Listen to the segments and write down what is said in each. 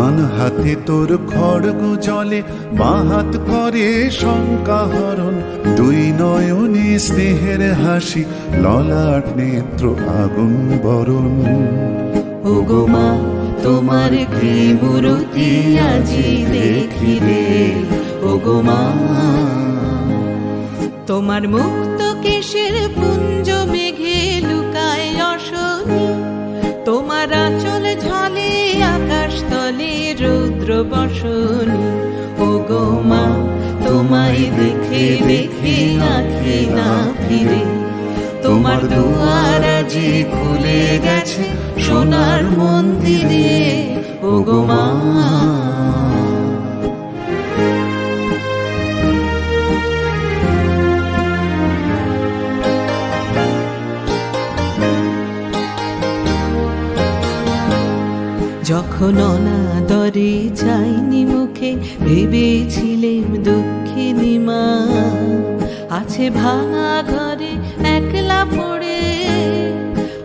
ডান হাতে তোর খড়গ জলে বাঁ হাত করে শঙ্কাহরণ দুই নয়নে স্নেহের হাসি, ললাট নেত্র আগুন বরণ। ও গো মা, তোমার কি আজি দেখি রে ও গো মা, তোমার মুক্ত কেশের আঁচল ঝলে, আকাশ তলে রুদ্র বসনি। ও গো মা, তোমায় দেখে দেখে আঁখি না ফিরে তোমার দুয়ার আজি খুলে গেছে সোনার মন্দিরে। ও গো মা। যখন অনাদরে চাইনি মুখে ভেবেছিলেম দুঃখিনী মা, আছে ভাঙা ঘরে একলা পড়ে,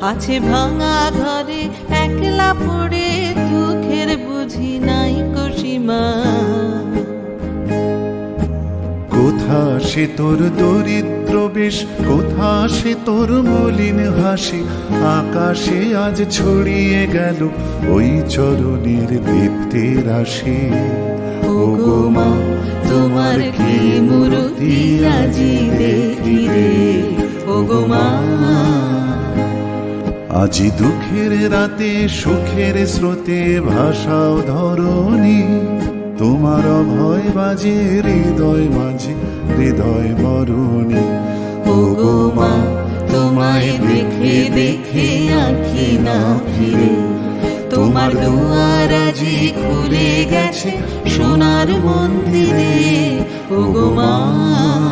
আছে ভাঙা ঘরে একলা পড়ে দুঃখের বুঝি নাই কসিমা কোথা সে তোর দরিদ্র বেশ কোথা সে তোর মলিন হাসি? আকাশে আজ ছড়িয়ে গেল ওই চরণের দীপ্তি রাশি। মা, তোমার কি মূর্তি আজি দেখি রে ও গো মা। আজি দুঃখের রাতে, সুখের স্রোতে ভাষাও ধরণী। তোমার ভয় বাজে হৃদয় মাঝে, হৃদয় বরণী। ও মা, তোমায় দেখে দেখে আঁখি না ফিরে। তোমার দুয়ার আজি খুলে গেছে সোনার মন্দিরে। ও মা।